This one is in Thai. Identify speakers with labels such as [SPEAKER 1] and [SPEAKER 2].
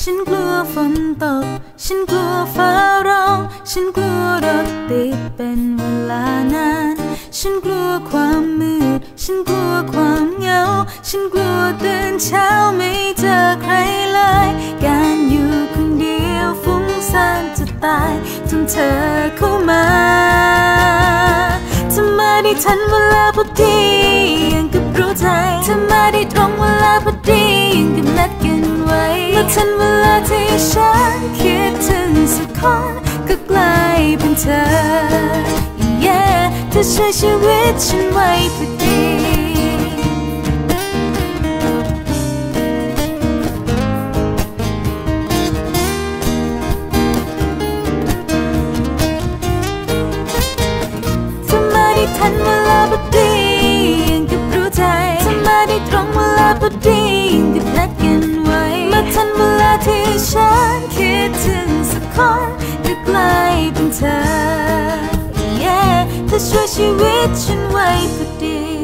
[SPEAKER 1] ฉันกลัวฝนตก ฉันกลัวฟ้าร้อง ฉันกลัวรถติดเป็นเวลานาน ฉันกลัวความมืด ฉันกลัวความเหงา ฉันกลัวตื่นเช้าไม่เจอใครเลย การอยู่คนเดียวฟุ้งซ่านจะตายจนเธอเข้ามาเธอมาได้ทันเวลาพอดียังกับรู้ใจ ไว้เมื่อทันเวลาที่ฉันคิดถึงสักคนก็กลายเป็นเธอ yeah เธอช่วยชีวิตฉันไว้พอดีทำไมได้ทันเวลาพอดียังกับรู้ใจทำไมได้ตรงเวลาพอดี ช่วยชีวิตฉันไว้พอดี